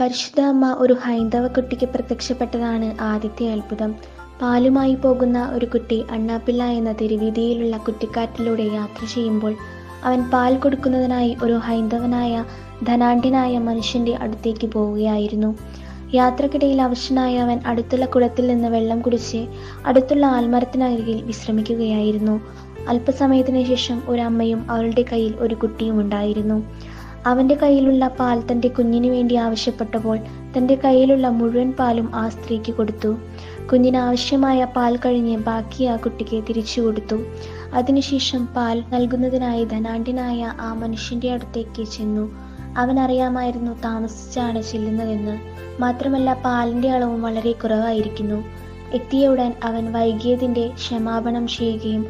പരിശുദ്ധ അമ്മ ഒരു ഹൈന്ദവ കുട്ടിക്ക് പ്രത്യക്ഷപ്പെട്ടതാണ് ആദ്യത്തെ അത്ഭുതം. പാലുമായി പോകുന്ന ഒരു കുട്ടി അണ്ണാപ്പിള്ള എന്ന തെരുവീതിയിലുള്ള കുറ്റിക്കാറ്റിലൂടെ യാത്ര ചെയ്യുമ്പോൾ അവൻ പാൽ കൊടുക്കുന്നതിനായി ഒരു ഹൈന്ദവനായ ധനാഢ്യനായ മനുഷ്യന്റെ അടുത്തേക്ക് പോവുകയായിരുന്നു. യാത്രക്കിടയിൽ അവശനായ അവൻ അടുത്തുള്ള കുളത്തിൽ നിന്ന് വെള്ളം കുടിച്ച് അടുത്തുള്ള ആൽമരത്തിനരികിൽ വിശ്രമിക്കുകയായിരുന്നു. അല്പസമയത്തിന് ശേഷം ഒരു അമ്മയും അവളുടെ കയ്യിൽ ഒരു കുട്ടിയും ഉണ്ടായിരുന്നു. അവന്റെ കയ്യിലുള്ള പാൽ തന്റെ കുഞ്ഞിന് വേണ്ടി ആവശ്യപ്പെട്ടപ്പോൾ തന്റെ കയ്യിലുള്ള മുഴുവൻ പാലും ആ സ്ത്രീക്ക് കൊടുത്തു. കുഞ്ഞിന് ആവശ്യമായ പാൽ കഴിഞ്ഞ് ബാക്കി ആ കുട്ടിക്ക് തിരിച്ചു കൊടുത്തു. അതിനുശേഷം പാൽ നൽകുന്നതിനായി ധനാഢ്യനായ ആ മനുഷ്യന്റെ അടുത്തേക്ക് ചെന്നു. അവൻ അറിയാമായിരുന്നു താമസിച്ചാണ് ചെല്ലുന്നതെന്ന്. മാത്രമല്ല പാലിന്റെ അളവും വളരെ കുറവായിരിക്കുന്നു. എത്തിയ ഉടൻ അവൻ വൈകിയതിന്റെ ക്ഷമാപണം ചെയ്യുകയും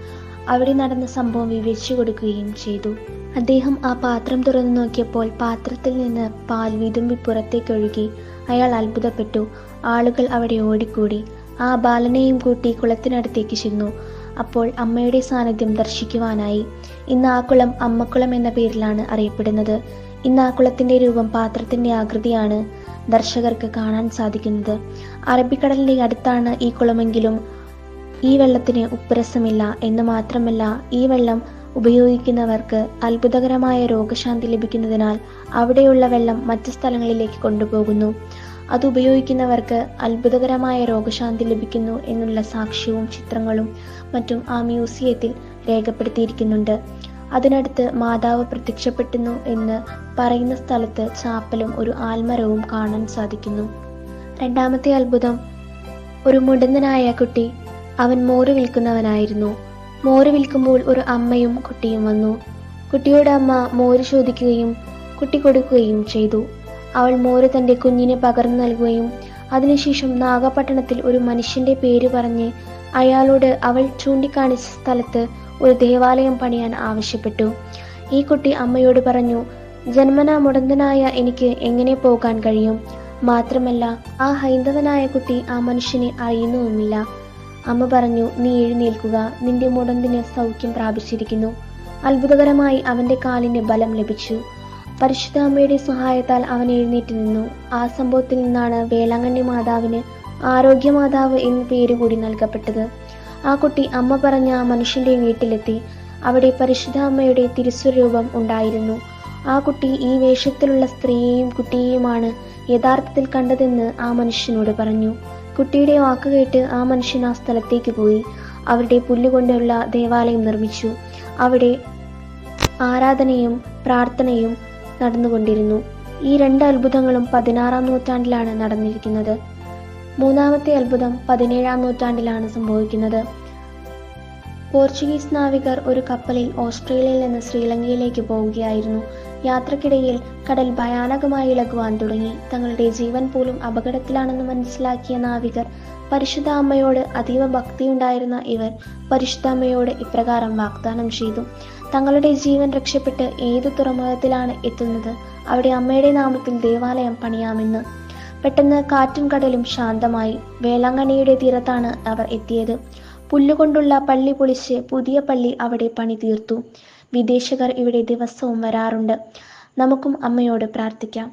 അവിടെ നടന്ന സംഭവം വിവരിച്ചു കൊടുക്കുകയും ചെയ്തു. അദ്ദേഹം ആ പാത്രം തുറന്നു നോക്കിയപ്പോൾ പാത്രത്തിൽ നിന്ന് പാൽ വിതുമ്പി പുറത്തേക്കൊഴുകി. അയാൾ അത്ഭുതപ്പെട്ടു. ആളുകൾ അവിടെ ഓടിക്കൂടി. ആ ബാലനെയും കൂട്ടി കുളത്തിനടുത്തേക്ക് ചെന്നു. അപ്പോൾ അമ്മയുടെ സാന്നിധ്യം ദർശിക്കുവാനായി. ഇന്ന് ആ കുളം അമ്മക്കുളം എന്ന പേരിലാണ് അറിയപ്പെടുന്നത്. ഇന്ന് ആ കുളത്തിന്റെ രൂപം പാത്രത്തിന്റെ ആകൃതിയാണ് ദർശകർക്ക് കാണാൻ സാധിക്കുന്നത്. അറബിക്കടലിന്റെ അടുത്താണ് ഈ കുളമെങ്കിലും ഈ വെള്ളത്തിന് ഉപ്പുരസമില്ല. എന്ന് മാത്രമല്ല ഈ വെള്ളം ഉപയോഗിക്കുന്നവർക്ക് അത്ഭുതകരമായ രോഗശാന്തി ലഭിക്കുന്നതിനാൽ അവിടെയുള്ള വെള്ളം മറ്റ് സ്ഥലങ്ങളിലേക്ക് കൊണ്ടുപോകുന്നു. അത് ഉപയോഗിക്കുന്നവർക്ക് അത്ഭുതകരമായ രോഗശാന്തി ലഭിക്കുന്നു എന്നുള്ള സാക്ഷ്യവും ചിത്രങ്ങളും മറ്റും ആ മ്യൂസിയത്തിൽ രേഖപ്പെടുത്തിയിരിക്കുന്നുണ്ട്. അതിനടുത്ത് മാതാവ് പ്രത്യക്ഷപ്പെട്ടുന്നു എന്ന് പറയുന്ന സ്ഥലത്ത് ചാപ്പലും ഒരു ആൽമരവും കാണാൻ സാധിക്കുന്നു. രണ്ടാമത്തെ അത്ഭുതം ഒരു മുടന്തനായ കുട്ടി അവൻ മോര് വിൽക്കുന്നവനായിരുന്നു. മോര് വിൽക്കുമ്പോൾ ഒരു അമ്മയും കുട്ടിയും വന്നു. കുട്ടിയുടെ അമ്മ മോര് ചോദിക്കുകയും കുട്ടി കൊടുക്കുകയും ചെയ്തു. അവൾ മോര് തന്റെ കുഞ്ഞിനെ പകർന്നു നൽകുകയും അതിനുശേഷം നാഗപട്ടണത്തിൽ ഒരു മനുഷ്യന്റെ പേര് പറഞ്ഞ് അയാളോട് അവൾ ചൂണ്ടിക്കാണിച്ച സ്ഥലത്ത് ഒരു ദേവാലയം പണിയാൻ ആവശ്യപ്പെട്ടു. ഈ കുട്ടി അമ്മയോട് പറഞ്ഞു ജന്മനാ മുടന്തനായ എനിക്ക് എങ്ങനെ പോകാൻ കഴിയും? മാത്രമല്ല ആ ഹൈന്ദവനായ കുട്ടി ആ മനുഷ്യനെ അറിയുന്നുമില്ല. അമ്മ പറഞ്ഞു നീ എഴുന്നേൽക്കുക. നിന്റെ മുടന്തിന് സൗഖ്യം പ്രാപിച്ചിരിക്കുന്നു. അത്ഭുതകരമായി അവന്റെ കാലിന് ബലം ലഭിച്ചു. പരിശുദ്ധ അമ്മയുടെ സഹായത്താൽ അവൻ എഴുന്നേറ്റ് നിന്നു. ആ സംഭവത്തിൽ നിന്നാണ് വേളാങ്കണ്ണി മാതാവിന് ആരോഗ്യമാതാവ് എന്ന പേര് കൂടി നൽകപ്പെട്ടത്. ആ കുട്ടി അമ്മ പറഞ്ഞ ആ മനുഷ്യന്റെ വീട്ടിലെത്തി. അവിടെ പരിശുദ്ധ അമ്മയുടെ തിരുസ്വരൂപം ഉണ്ടായിരുന്നു. ആ കുട്ടി ഈ വേഷത്തിലുള്ള സ്ത്രീയെയും കുട്ടിയെയുമാണ് യഥാർത്ഥത്തിൽ കണ്ടതെന്ന് ആ മനുഷ്യനോട് പറഞ്ഞു. കുട്ടിയുടെ വാക്ക് കേട്ട് ആ മനുഷ്യൻ ആ സ്ഥലത്തേക്ക് പോയി. അവരുടെ പുല്ലുകൊണ്ടുള്ള ദേവാലയം നിർമ്മിച്ചു. അവിടെ ആരാധനയും പ്രാർത്ഥനയും നടന്നുകൊണ്ടിരുന്നു. ഈ രണ്ട് അത്ഭുതങ്ങളും പതിനാറാം നൂറ്റാണ്ടിലാണ് നടന്നിരിക്കുന്നത്. മൂന്നാമത്തെ അത്ഭുതം പതിനേഴാം നൂറ്റാണ്ടിലാണ് സംഭവിക്കുന്നത്. പോർച്ചുഗീസ് നാവികർ ഒരു കപ്പലിൽ ഓസ്ട്രേലിയയിൽ നിന്ന് ശ്രീലങ്കയിലേക്ക് പോവുകയായിരുന്നു. യാത്രക്കിടയിൽ കടൽ ഭയാനകമായി ഇളകുവാൻ തുടങ്ങി. തങ്ങളുടെ ജീവൻ പോലും അപകടത്തിലാണെന്ന് മനസ്സിലാക്കിയ നാവികർ പരിശുദ്ധ അമ്മയോട് അതീവ ഭക്തിയുണ്ടായിരുന്ന ഇവർ പരിശുദ്ധ അമ്മയോട് ഇപ്രകാരം വാഗ്ദാനം ചെയ്തു. തങ്ങളുടെ ജീവൻ രക്ഷപ്പെട്ട് ഏത് തുറമുഖത്തിലാണ് എത്തുന്നത്? അവിടെ അമ്മയുടെ നാമത്തിൽ ദേവാലയം പണിയാമെന്ന്. പെട്ടെന്ന് കാറ്റും കടലും ശാന്തമായി. വേളാങ്കണ്ണിയുടെ തീരത്താണ് അവർ എത്തിയത്. പുല്ലുകൊണ്ടുള്ള പള്ളി പൊളിച്ച് പുതിയ പള്ളി അവിടെ പണി തീർത്തു വിദേശകർ ഇവിടെ ദിവസവും വരാറുണ്ട്. നമുക്കും അമ്മയോട് പ്രാർത്ഥിക്കാം.